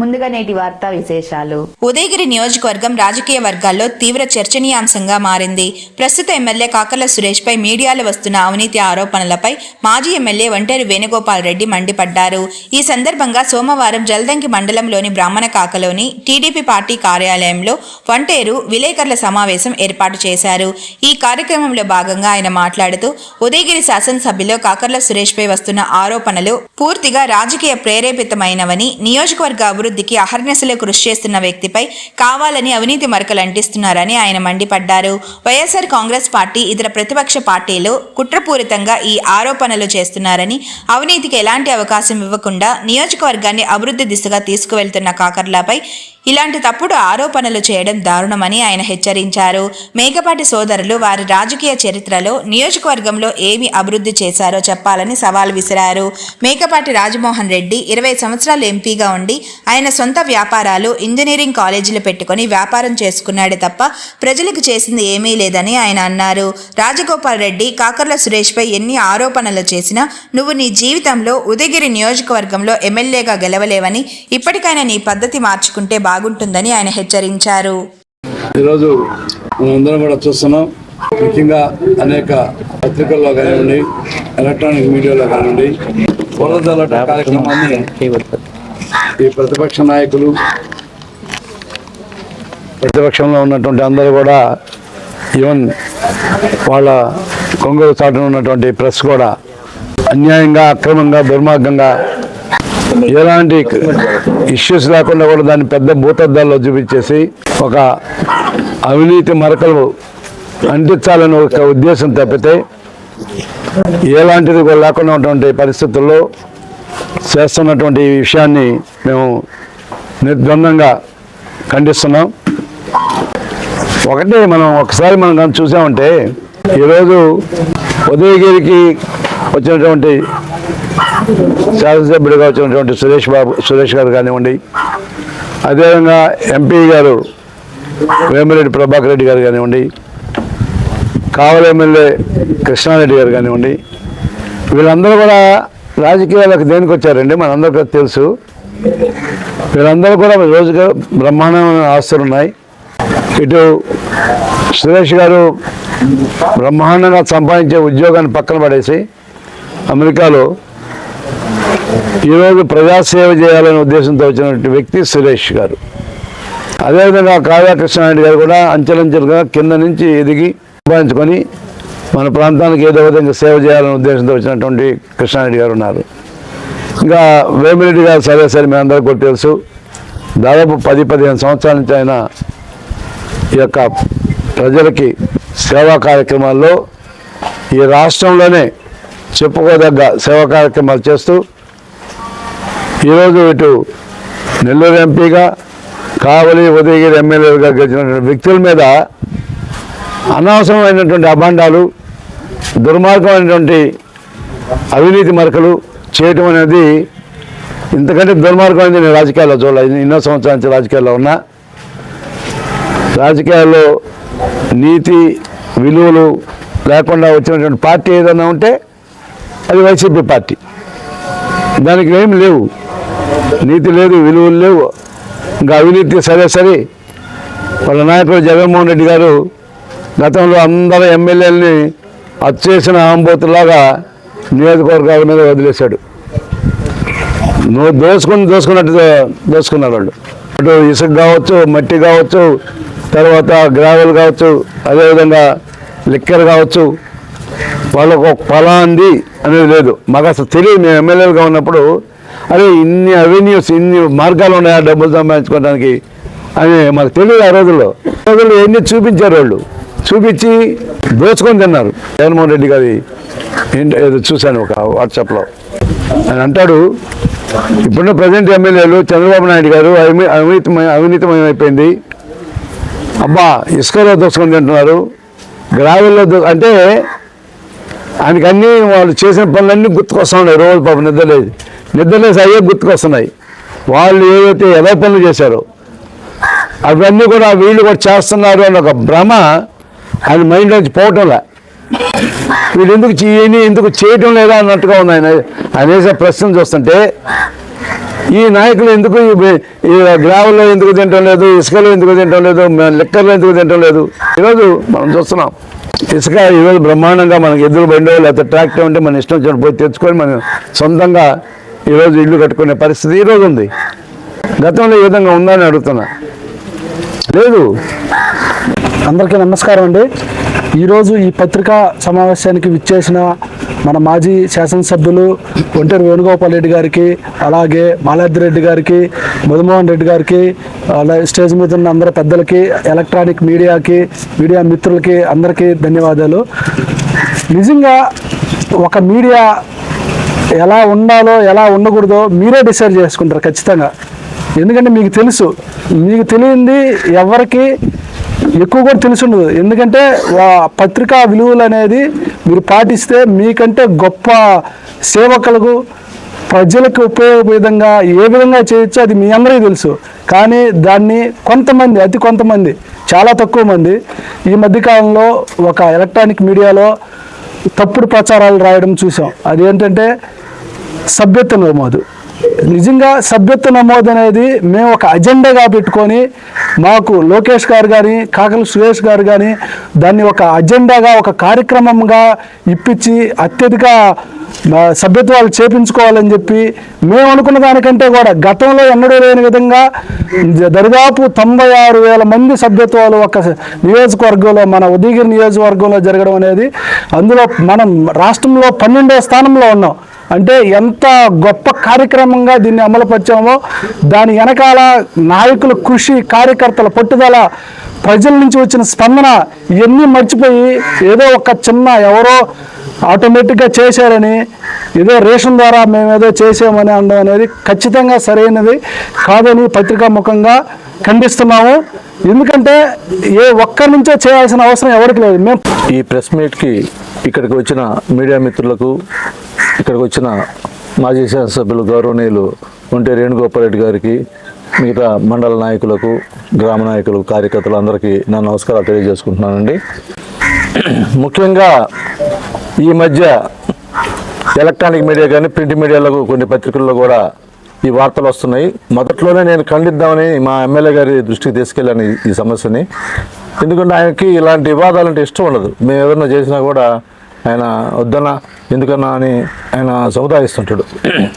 ముందుగా నేటి వార్తా విశేషాలు. ఉదయగిరి నియోజకవర్గం రాజకీయ వర్గాల్లో తీవ్ర చర్చనీయాంశంగా మారింది. ప్రస్తుత ఎమ్మెల్యే కాకర్ల సురేష్ పై మీడియాలో వస్తున్న అవినీతి ఆరోపణలపై మాజీ ఎమ్మెల్యే ఒంటేరు వేణుగోపాల్ రెడ్డి మండిపడ్డారు. ఈ సందర్భంగా సోమవారం జల్దంకి మండలంలోని బ్రాహ్మణ కాకలోని టీడీపీ పార్టీ కార్యాలయంలో వంటేరు విలేకరుల సమావేశం ఏర్పాటు చేశారు. ఈ కార్యక్రమంలో భాగంగా ఆయన మాట్లాడుతూ ఉదయగిరి శాసనసభ్యులో కాకర్ల సురేష్ పై వస్తున్న ఆరోపణలు పూర్తిగా రాజకీయ ప్రేరేపితమైనవని నియోజకవర్గ అభివృద్ధికి అహర్నిశలు కృషి చేస్తున్న వ్యక్తిపై కావాలని అవినీతి మరకలు అంటిస్తున్నారని ఆయన మండిపడ్డారు. వైఎస్ఆర్ కాంగ్రెస్ పార్టీ ఇతర ప్రతిపక్ష పార్టీలు కుట్రపూరితంగా ఈ ఆరోపణలు చేస్తున్నారని అవినీతికి ఎలాంటి అవకాశం ఇవ్వకుండా నియోజకవర్గాన్ని అభివృద్ధి దిశగా తీసుకువెళ్తున్న కాకర్లపై ఇలాంటి తప్పుడు ఆరోపణలు చేయడం దారుణమని ఆయన హెచ్చరించారు. మేకపాటి సోదరులు వారి రాజకీయ చరిత్రలో నియోజకవర్గంలో ఏమి అభివృద్ధి చేశారో చెప్పాలని సవాల్ విసిరారు. మేకపాటి రాజమోహన్ రెడ్డి ఇరవై సంవత్సరాలు ఎంపీగా ఉండి ఆయన సొంత వ్యాపారాలు ఇంజనీరింగ్ కాలేజీలు పెట్టుకొని వ్యాపారం చేసుకున్నాడే తప్ప ప్రజలకు చేసింది ఏమీ లేదని ఆయన అన్నారు. రాజగోపాల్ రెడ్డి కాకర్ల సురేష్పై ఎన్ని ఆరోపణలు చేసినా నువ్వు నీ జీవితంలో ఉదయగిరి నియోజకవర్గంలో ఎమ్మెల్యేగా గెలవలేవని ఇప్పటికైనా నీ పద్ధతి మార్చుకుంటే బాగుంటుందని ఆయన హెచ్చరించారు. ఈరోజు మనందరం కూడా చూస్తున్నాం. ముఖ్యంగా అనేక పత్రికల్లో కానివ్వండి ఎలక్ట్రానిక్ మీడియాలో కానివ్వండి పొలదలట కార్యక్రమాన్ని ఈ ప్రతిపక్ష నాయకులు ప్రతిపక్షంలో ఉన్నటువంటి అందరూ కూడా ఈవెన్ వాళ్ళ కొంగలు చాటున ఉన్నటువంటి ప్రెస్ కూడా అన్యాయంగా అక్రమంగా దుర్మార్గంగా ఎలాంటి ఇష్యూస్ లేకుండా కూడా దాన్ని పెద్ద భూతద్దాల్లో చూపించేసి ఒక అవినీతి మరకలు అంటించాలని ఒక ఉద్దేశం తప్పితే ఎలాంటిది కూడా లేకుండా ఉన్నటువంటి పరిస్థితుల్లో చేస్తున్నటువంటి ఈ విషయాన్ని మేము నిర్ద్వందంగా ఖండిస్తున్నాం. ఒకటే మనం ఒకసారి మనం చూసామంటే ఈరోజు ఉదయగిరికి వచ్చినటువంటి శాసనసభ్యుడిగా వచ్చినటువంటి సురేష్ బాబు సురేష్ గారు కానివ్వండి అదేవిధంగా ఎంపీ గారు వేమిరెడ్డి ప్రభాకర్ రెడ్డి గారు కానివ్వండి కావలి ఎమ్మెల్యే కృష్ణారెడ్డి గారు కానివ్వండి వీళ్ళందరూ కూడా రాజకీయాలకు దేనికి వచ్చారండి? మనందరికీ తెలుసు. వీళ్ళందరూ కూడా రోజుగా బ్రహ్మాండమైన ఆస్తులు ఉన్నాయి ఇటు సురేష్ గారు బ్రహ్మాండంగా సంపాదించే ఉద్యోగాన్ని పక్కన పడేసి అమెరికాలో ఈరోజు ప్రజాసేవ చేయాలనే ఉద్దేశంతో వచ్చినటువంటి వ్యక్తి సురేష్ గారు. అదేవిధంగా కావ్య కృష్ణారెడ్డి గారు కూడా అంచెలంచెలుగా కింద నుంచి ఎదిగి సంపాదించుకొని మన ప్రాంతానికి ఏదో విధంగా సేవ చేయాలనే ఉద్దేశంతో వచ్చినటువంటి కృష్ణారెడ్డి గారు ఉన్నారు. ఇంకా వేమిరెడ్డి గారు సరే సరే మీ అందరికీ తెలుసు. దాదాపు పది పదిహేను సంవత్సరాల నుంచి ఆయన ఈ యొక్క ప్రజలకి సేవా కార్యక్రమాల్లో ఈ రాష్ట్రంలోనే చెప్పుకోదగ్గ సేవా కార్యక్రమాలు చేస్తూ ఈరోజు ఇటు నెల్లూరు ఎంపీగా కావలి ఉదయగిరి ఎమ్మెల్యేలుగా గెలిచినటువంటి వ్యక్తుల మీద అనవసరమైనటువంటి అభాండాలు దుర్మార్గమైనటువంటి అవినీతి మరకలు చేయటం అనేది ఇంతకంటే దుర్మార్గమైనది నేను రాజకీయాల్లో చూడలేదు. ఎన్నో సంవత్సరాల నుంచి రాజకీయాల్లో ఉన్నా. రాజకీయాల్లో నీతి విలువలు లేకుండా వచ్చినటువంటి పార్టీ ఏదైనా ఉంటే అది వైసీపీ పార్టీ. దానికి ఏమి లేవు. నీతి లేదు విలువలు లేవు. ఇంకా అవినీతి సరే సరే. వాళ్ళ నాయకుడు జగన్మోహన్ రెడ్డి గారు గతంలో అందరు ఎమ్మెల్యేలని అచ్చేసిన ఆంబోతులాగా నియోజకవర్గాల మీద వదిలేశాడు. నువ్వు దోసుకుని దోసుకున్నట్టు దోసుకున్నారు వాళ్ళు అటు ఇసుక కావచ్చు మట్టి కావచ్చు తర్వాత గ్రావెల్ కావచ్చు అదేవిధంగా లిక్కర్ కావచ్చు వాళ్ళకు ఒక ఫలాంది అనేది లేదు. మాకు అసలు తెలియదు మేము ఎమ్మెల్యేలుగా ఉన్నప్పుడు అరే ఇన్ని అవెన్యూస్ ఇన్ని మార్గాలు ఉన్నాయా డబ్బులు సంపాదించుకోవడానికి అని మాకు తెలియదు ఆ రోజుల్లో. రోజుల్లో ఎన్ని చూపించారు వాళ్ళు? చూపించి దోచుకొని తిన్నారు. జగన్మోహన్ రెడ్డి గారి ఏదో చూశాను ఒక వాట్సాప్లో. ఆయన అంటాడు ఇప్పుడున్న ప్రజెంట్ ఎమ్మెల్యేలు చంద్రబాబు నాయుడు గారు అవినీతి అవినీతిమయ అవినీతిమయం అయిపోయింది అబ్బా ఇసుకలో దోసుకొని తింటున్నారు. గ్రావెల్లో అంటే ఆయనకి అన్నీ వాళ్ళు చేసిన పనులన్నీ గుర్తుకొస్తున్నాయి. రోజు పాపం నిద్రలేదు నిద్రలేసి అయ్యే గుర్తుకొస్తున్నాయి. వాళ్ళు ఏదైతే ఎలా పనులు చేశారో అవన్నీ కూడా వీళ్ళు కూడా చేస్తున్నారు అని ఒక భ్రమ ఆయన మైండ్ నుంచి వీళ్ళు ఎందుకు చేయని ఎందుకు చేయటం లేదా అన్నట్టుగా ఉంది ఆయన. ఆయన వేసే ప్రశ్న చూస్తుంటే ఈ నాయకులు ఎందుకు ఈ గ్రావుల్లో ఎందుకు తినటం లేదు ఇసుకలో ఎందుకు తినటం లేదు లెక్కర్లో ఎందుకు తినటం లేదు? ఈరోజు మనం చూస్తున్నాం. ఇసుక ఈరోజు బ్రహ్మాండంగా మనకి ఎదురు బండో లేకపోతే ట్రాక్టర్ ఉంటే మన ఇష్టం వచ్చినట్టు పోయి తెచ్చుకొని మనం సొంతంగా ఈరోజు ఇల్లు కట్టుకునే పరిస్థితి ఈరోజు ఉంది. గతంలో ఏ విధంగా ఉందని అడుగుతున్నా. లేదు. అందరికీ నమస్కారం అండి. ఈరోజు ఈ పత్రికా సమావేశానికి విచ్చేసిన మన మాజీ శాసనసభ్యులు ఒంటరి వేణుగోపాల్ రెడ్డి గారికి అలాగే మాలాద్రి రెడ్డి గారికి మధుమోహన్ రెడ్డి గారికి అలాగే స్టేజ్ మీద ఉన్న అందరు పెద్దలకి ఎలక్ట్రానిక్ మీడియాకి మీడియా మిత్రులకి అందరికీ ధన్యవాదాలు. నిజంగా ఒక మీడియా ఎలా ఉండాలో ఎలా ఉండకూడదో మీరే డిసైడ్ చేసుకుంటారు ఖచ్చితంగా. ఎందుకంటే మీకు తెలుసు మీకు తెలియంది ఎవరికి ఎక్కువ కూడా తెలుసుండదు ఎందుకంటే వా- పత్రికా విలువలు అనేది మీరు పాటిస్తే మీకంటే గొప్ప సేవకులకు ప్రజలకు ఉపయోగ విధంగా ఏ విధంగా చేయొచ్చో అది మీ అందరికీ తెలుసు. కానీ దాన్ని కొంతమంది అతి కొంతమంది చాలా తక్కువ మంది ఈ మధ్యకాలంలో ఒక ఎలక్ట్రానిక్ మీడియాలో తప్పుడు ప్రచారాలు రాయడం చూసాం. అదేంటంటే సభ్యత్వ నమోదు నిజంగా సభ్యత్వ నమోదు అనేది మేము ఒక అజెండాగా పెట్టుకొని మాకు లోకేష్ గారు కానీ కాకల సురేష్ గారు కానీ దాన్ని ఒక అజెండాగా ఒక కార్యక్రమంగా ఇప్పించి అత్యధిక సభ్యత్వాలు చేపించుకోవాలని చెప్పి మేము అనుకున్న దానికంటే కూడా గతంలో ఎన్నడూ లేని విధంగా దరిదాపు తొంభై ఆరు వేల మంది సభ్యత్వాలు ఒక నియోజకవర్గంలో మన ఉదయగిరి నియోజకవర్గంలో జరగడం అనేది అందులో మనం రాష్ట్రంలో పన్నెండవ స్థానంలో ఉన్నాం. అంటే ఎంత గొప్ప కార్యక్రమంగా దీన్ని అమలుపరిచామో దాని వెనకాల నాయకుల కృషి కార్యకర్తల పట్టుదల ప్రజల నుంచి వచ్చిన స్పందన ఇవన్నీ మర్చిపోయి ఏదో ఒక చిన్న ఎవరో ఆటోమేటిక్గా చేశారని ఏదో రేషన్ ద్వారా మేము ఏదో చేసామని అనడం అనేది ఖచ్చితంగా సరైనది కాదని పత్రికా ముఖంగా ఖండిస్తున్నాము. ఎందుకంటే ఏ ఒక్కరి నుంచో చేయాల్సిన అవసరం ఎవరికి లేదు. మేము ఈ ప్రెస్ మీట్కి ఇక్కడికి వచ్చిన మీడియా మిత్రులకు ఇక్కడికి వచ్చిన మాజీ శాసనసభ్యులు గౌరవనీయులు ఉంటే వేణుగోపాల్ రెడ్డి గారికి మిగతా మండల నాయకులకు గ్రామ నాయకులు కార్యకర్తలు అందరికీ నా నమస్కారాలు తెలియజేసుకుంటున్నానండి. ముఖ్యంగా ఈ మధ్య ఎలక్ట్రానిక్ మీడియా కానీ ప్రింట్ మీడియాలో కొన్ని పత్రికల్లో కూడా ఈ వార్తలు వస్తున్నాయి. మొదట్లోనే నేను ఖండిద్దామని మా ఎమ్మెల్యే గారి దృష్టికి తీసుకెళ్ళాను ఈ- సమస్యని. ఎందుకంటే ఆయనకి ఇలాంటి వివాదాలంటే ఇష్టం ఉండదు. మేము ఏదన్నా చేసినా కూడా ఆయన వద్దనా ఎందుకన్నా అని ఆయన సముదాయిస్తుంటాడు.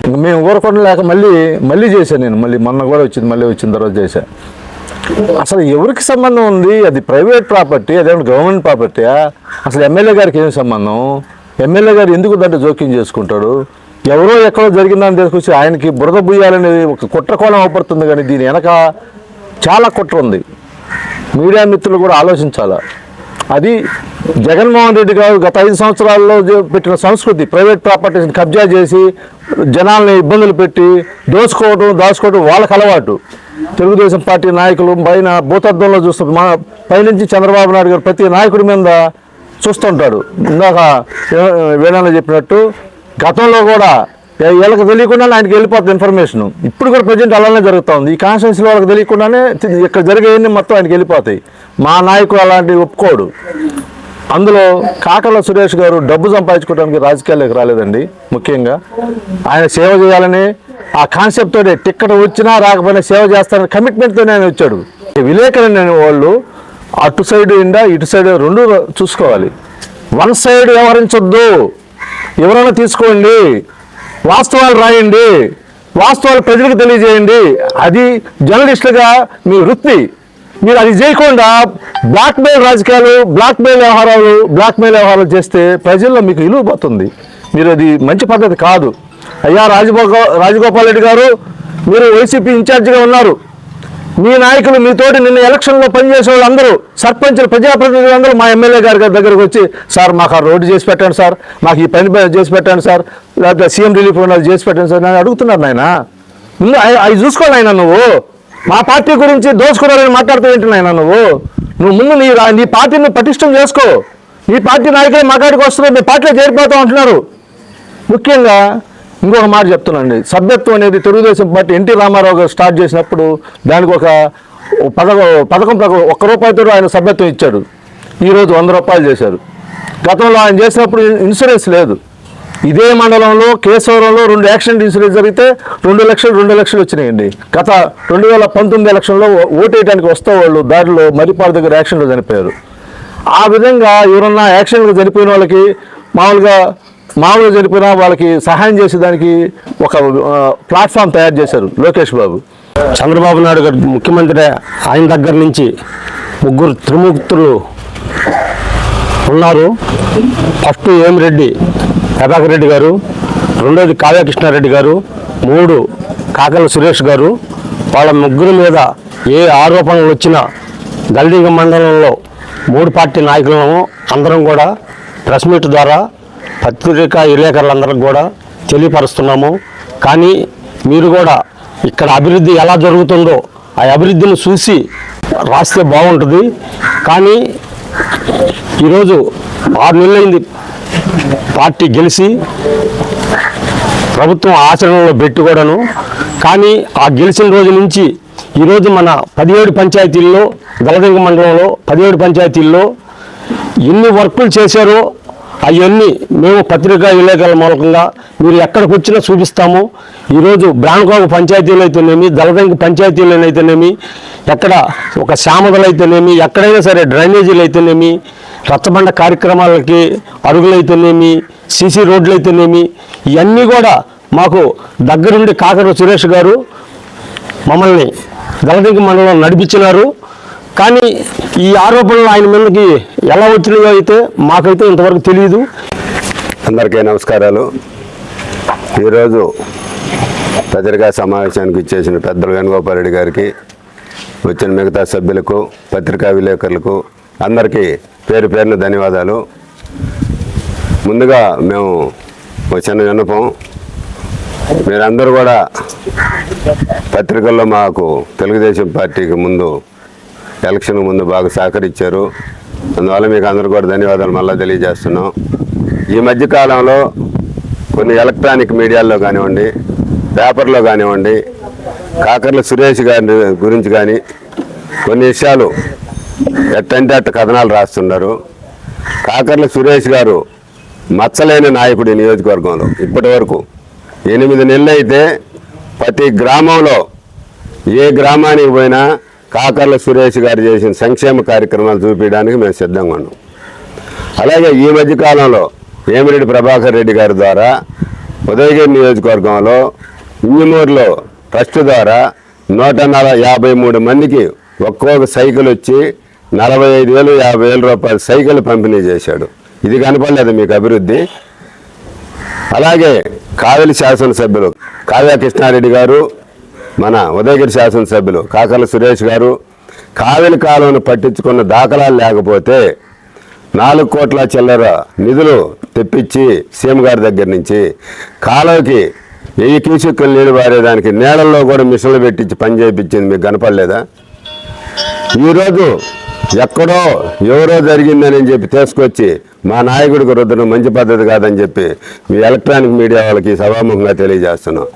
ఇంక మేము ఊరకుండా లేక మళ్ళీ మళ్ళీ చేశాను నేను. మళ్ళీ మొన్న కూడా వచ్చింది మళ్ళీ వచ్చిన తర్వాత చేశాను అసలు ఎవరికి సంబంధం ఉంది? అది ప్రైవేట్ ప్రాపర్టీ అదేమన్నా గవర్నమెంట్ ప్రాపర్టీయా? అసలు ఎమ్మెల్యే గారికి ఏం సంబంధం? ఎమ్మెల్యే గారు ఎందుకు దాంట్లో జోక్యం చేసుకుంటాడు? ఎవరో ఎక్కడో జరిగిందని తీసుకొచ్చి ఆయనకి బురద బుయ్యాలనేది ఒక కుట్రకోణం అవపడుతుంది కానీ దీని వెనక చాలా కుట్ర ఉంది. మీడియా మిత్రులు కూడా ఆలోచించాలా? అది జగన్మోహన్ రెడ్డి గారు గత ఐదు సంవత్సరాల్లో పెట్టిన సంస్కృతి ప్రైవేట్ ప్రాపర్టీస్ని కబ్జా చేసి జనాల్ని ఇబ్బందులు పెట్టి దోచుకోవడం దాచుకోవడం వాళ్ళకి అలవాటు. తెలుగుదేశం పార్టీ నాయకులు పైన భూతద్దంలో చూస్తున్న మా పైనుంచి చంద్రబాబు నాయుడు గారు ప్రతి నాయకుడి మీద చూస్తుంటాడు. ఇందాక వేణాలు చెప్పినట్టు గతంలో కూడా వీళ్ళకి తెలియకుండా ఆయనకి వెళ్ళిపోతుంది ఇన్ఫర్మేషన్. ఇప్పుడు కూడా ప్రజెంట్ అలానే జరుగుతూ ఉంది ఈ కాన్స్టిట్యూన్సీలో వాళ్ళకి తెలియకుండానే ఇక్కడ జరిగేవన్నీ మొత్తం ఆయనకి వెళ్ళిపోతాయి. మా నాయకుడు అలాంటివి ఒప్పుకోడు. అందులో కాకల సురేష్ గారు డబ్బు సంపాదించుకోవడానికి రాజకీయాల్లోకి రాలేదండి ముఖ్యంగా. ఆయన సేవ చేయాలని ఆ కాన్సెప్ట్ టిక్కెట్ వచ్చినా రాకపోయినా సేవ చేస్తారని కమిట్మెంట్తోనే ఆయన వచ్చాడు. ఈ విలేకరులు వాళ్ళు అటు సైడ్ ఎండా ఇటు సైడ్ రెండు చూసుకోవాలి. వన్ సైడ్ వ్యవహరించొద్దు. ఎవరైనా తీసుకోండి. వాస్తవాలు రాయండి. వాస్తవాలు ప్రజలకు తెలియజేయండి. అది జర్నలిస్టులుగా మీ వృత్తి. మీరు అది చేయకుండా బ్లాక్మెయిల్ రాజకీయాలు బ్లాక్మెయిల్ వ్యవహారాలు బ్లాక్మెయిల్ వ్యవహారాలు చేస్తే ప్రజల్లో మీకు విలువ పోతుంది. మీరు అది మంచి పద్ధతి కాదు. అయ్యా రాజగో రాజగోపాల్ రెడ్డి గారు మీరు వైసీపీ ఇన్ఛార్జిగా ఉన్నారు. మీ నాయకులు మీతోటి నిన్న ఎలక్షన్లో పనిచేసే వాళ్ళందరూ సర్పంచులు ప్రజాప్రతినిధులు అందరూ మా ఎమ్మెల్యే గారి దగ్గరకు వచ్చి సార్ మాకు ఆ రోడ్డు చేసి పెట్టండి సార్ మాకు ఈ పని చేసి పెట్టండి సార్ లేకపోతే సీఎం రిలీఫ్ ఉన్నది చేసి పెట్టండి సార్ నేను అడుగుతున్నారు నాయన. ముందు అవి చూసుకోవాలి ఆయన నువ్వు. మా పార్టీ గురించి దోచుకోవాలని మాట్లాడుతూ ఏంటి నాయన నువ్వు? నువ్వు ముందు నీ నీ పార్టీని పటిష్టం చేసుకో. నీ పార్టీ నాయకులే మాట్లాడికి వస్తున్నారు మీ పార్టీలో చేరిపోతాం అంటున్నారు. ముఖ్యంగా ఇంకొక మాట చెప్తున్నానండి. సభ్యత్వం అనేది తెలుగుదేశం పార్టీ ఎన్టీ రామారావు గారు స్టార్ట్ చేసినప్పుడు దానికి ఒక పథకం పథకం ప్రకారం ఒక్క రూపాయితో ఆయన సభ్యత్వం ఇచ్చాడు. ఈరోజు వంద రూపాయలు చేశారు. గతంలో ఆయన చేసినప్పుడు ఇన్సూరెన్స్ లేదు. ఇదే మండలంలో కేశవరంలో రెండు యాక్సిడెంట్ ఇన్సూరెన్స్ జరిగితే రెండు లక్షలు రెండు లక్షలు వచ్చినాయండి. గత రెండు వేల పంతొమ్మిది ఎలక్షన్లో ఓటేయడానికి వస్తే వాళ్ళు దారిలో మరిపాడు దగ్గర యాక్సిడెంట్లో చనిపోయారు. ఆ విధంగా ఎవరన్నా యాక్సిడెంట్లో చనిపోయిన వాళ్ళకి మామూలుగా మామూలుగా చనిపోయిన వాళ్ళకి సహాయం చేసేదానికి ఒక ప్లాట్ఫామ్ తయారు చేశారు లోకేష్ బాబు. చంద్రబాబు నాయుడు గారు ముఖ్యమంత్రి ఆయన దగ్గర నుంచి ముగ్గురు త్రిముక్తులు ఉన్నారు. ఫస్ట్ ఏమిరెడ్డి ప్రభాకర్ రెడ్డి గారు రెండోది కావ్యకృష్ణారెడ్డి గారు మూడు కాకల సురేష్ గారు. వాళ్ళ ముగ్గురు మీద ఏ ఆరోపణలు వచ్చినా గల్డింగ మండలంలో మూడు పార్టీ నాయకులను అందరం కూడా ప్రెస్ మీట్ ద్వారా పత్రికా విలేకరులందరికి కూడా తెలియపరుస్తున్నాము. కానీ మీరు కూడా ఇక్కడ అభివృద్ధి ఎలా జరుగుతుందో ఆ అభివృద్ధిని చూసి రాస్తే బాగుంటుంది. కానీ ఈరోజు ఆరు నెలలైంది పార్టీ గెలిచి ప్రభుత్వం ఆచరణలో పెట్టి కూడాను. కానీ ఆ గెలిచిన రోజు నుంచి ఈరోజు మన పదిహేడు పంచాయతీల్లో దళదింగ మండలంలో పదిహేడు పంచాయతీల్లో ఎన్ని వర్కులు చేశారో అవన్నీ మేము పత్రికా విలేకరుల మూలకంగా మీరు ఎక్కడికి వచ్చినా చూపిస్తాము ఈరోజు బ్రాండ్కోవ పంచాయతీలు అయితేనేమి దళదంకి పంచాయతీలు అయితేనేమి ఎక్కడ ఒక శామదలు అయితేనేమి ఎక్కడైనా సరే డ్రైనేజీలు అయితేనేమి రచ్చబండ కార్యక్రమాలకి అరుగులు అయితేనేమి సీసీ రోడ్లు అయితేనేమి ఇవన్నీ కూడా మాకు దగ్గరుండి కాకర సురేష్ గారు మమ్మల్ని దళదింక మండలం నడిపించినారు. కానీ ఈ ఆరోపణలు ఆయన మీదకి ఎలా వచ్చినాయో అయితే మాకైతే ఇంతవరకు తెలియదు అందరికీ నమస్కారాలు. ఈరోజు పత్రికా సమావేశానికి ఇచ్చేసిన పెద్దలు వేణుగోపాల్ రెడ్డి గారికి వచ్చిన మిగతా సభ్యులకు పత్రికా విలేకరులకు అందరికీ పేరు పేరున ధన్యవాదాలు. ముందుగా మేము ఒక చిన్న విన్నపం. మీరందరూ కూడా పత్రికల్లో మాకు తెలుగుదేశం పార్టీకి ముందు ఎలక్షన్ ముందు బాగా సహకరించారు. అందువల్ల మీకు అందరూ కూడా ధన్యవాదాలు మళ్ళీ తెలియజేస్తున్నాం. ఈ మధ్య కాలంలో కొన్ని ఎలక్ట్రానిక్ మీడియాల్లో కానివ్వండి పేపర్లో కానివ్వండి కాకర్ల సురేష్ గారి గురించి కానీ కొన్ని విషయాలు ఎట్టంటే అట్ట కథనాలు రాస్తున్నారు. కాకర్ల సురేష్ గారు మచ్చలేని నాయకుడు నియోజకవర్గంలో ఇప్పటి వరకు. ఎనిమిది నెలలు అయితే ప్రతి గ్రామంలో ఏ గ్రామానికి పోయినా కాకర్ల సురేష్ గారు చేసిన సంక్షేమ కార్యక్రమాలు చూపించడానికి మేము సిద్ధంగా ఉన్నాం. అలాగే ఈ మధ్యకాలంలో వేమిరెడ్డి ప్రభాకర్ రెడ్డి గారి ద్వారా ఉదయగిరి నియోజకవర్గంలో ఇంజమూరులో ట్రస్ట్ ద్వారా నూట యాభై మూడు మందికి ఒక్కొక్క సైకిల్ వచ్చి నలభై ఐదు వేలు యాభై వేల రూపాయల సైకిల్ పంపిణీ చేశాడు. ఇది కనపడలేదు మీకు అభివృద్ధి. అలాగే కావలి శాసనసభ్యులు కావ్య కృష్ణారెడ్డి గారు మన ఉదయగిరి శాసనసభ్యులు కాకల సురేష్ గారు కావలి కాలువను పట్టించుకున్న దాఖలాలు లేకపోతే నాలుగు కోట్ల చిల్లర నిధులు తెప్పించి సీఎం గారి దగ్గర నుంచి కాలువకి వెయ్యి క్యూసెక్కులు నీళ్ళు పారేదానికి నీళ్ళల్లో కూడా మిషన్లు పెట్టించి పని చేయించింది మీకు కనపడలేదా? ఈరోజు ఎక్కడో ఎవరో జరిగిందని చెప్పి తీసుకొచ్చి మా నాయకుడికి రుద్దడం మంచి పద్ధతి కాదని చెప్పి మీ ఎలక్ట్రానిక్ మీడియా వాళ్ళకి సభాముఖంగా తెలియజేస్తున్నాం.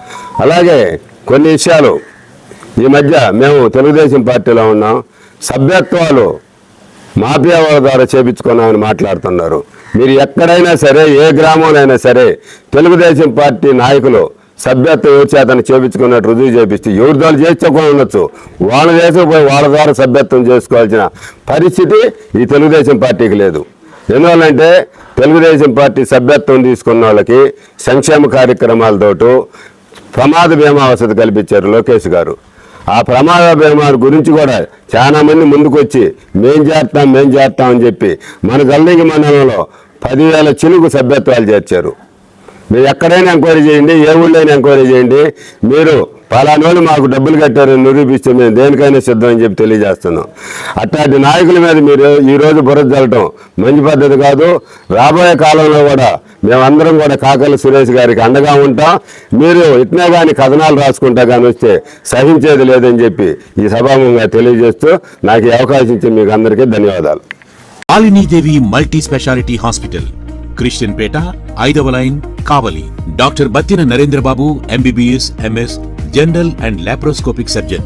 అలాగే కొన్ని విషయాలు ఈ మధ్య మేము తెలుగుదేశం పార్టీలో ఉన్నాం. సభ్యత్వాలు మాఫియా వాళ్ళ ద్వారా చేపించుకున్నామని మాట్లాడుతున్నారు. మీరు ఎక్కడైనా సరే ఏ గ్రామంలోనైనా అయినా సరే తెలుగుదేశం పార్టీ నాయకులు సభ్యత్వం ఎవరి చేపించుకున్నట్టు రుజువు చేపిస్తే ఎవరి ద్వారా చేసుకోకుండా ఉండొచ్చు. వాళ్ళ చేసుకుపోయి వాళ్ళ ద్వారా సభ్యత్వం చేసుకోవాల్సిన పరిస్థితి ఈ తెలుగుదేశం పార్టీకి లేదు. ఎందువల్లంటే తెలుగుదేశం పార్టీ సభ్యత్వం తీసుకున్న వాళ్ళకి సంక్షేమ కార్యక్రమాలతోటూ ప్రమాద బీమా వసతి కల్పించారు లోకేష్ గారు. ఆ ప్రమాద బీమా గురించి కూడా చాలామంది ముందుకొచ్చి మేం చేస్తాం మేం చేస్తాం అని చెప్పి మన గల్లింగి మండలంలో పదివేల చిలుగు సభ్యత్వాలు చేర్చారు. మీరు ఎక్కడైనా ఎంక్వైరీ చేయండి ఏ ఊళ్ళైనా ఎంక్వైరీ చేయండి. మీరు పలానోళ్ళు మాకు డబ్బులు కట్టారని నిరూపిస్తే మేము దేనికైనా సిద్ధం అని చెప్పి తెలియజేస్తున్నాం. అట్లాంటి నాయకుల మీద మీరు ఈరోజు బురద జల్లటం మంచి పద్ధతి కాదు. రాబోయే కాలంలో కూడా మేమందరం కూడా కాకల సురేష్ గారికి అండగా ఉంటాం. మీరు ఇట్నే కానీ కథనాలు రాసుకుంటా కానీ వస్తే సహించేది లేదని చెప్పి ఈ సభాముఖంగా తెలియజేస్తూ నాకు ఈ అవకాశం ఇచ్చి మీకు అందరికీ ధన్యవాదాలు. Malinidevi multi speciality hospital Christian Peta ఐదవ line Kavali. Doctor Battina Narendrababu MBBS MS general and laparoscopic surgeon.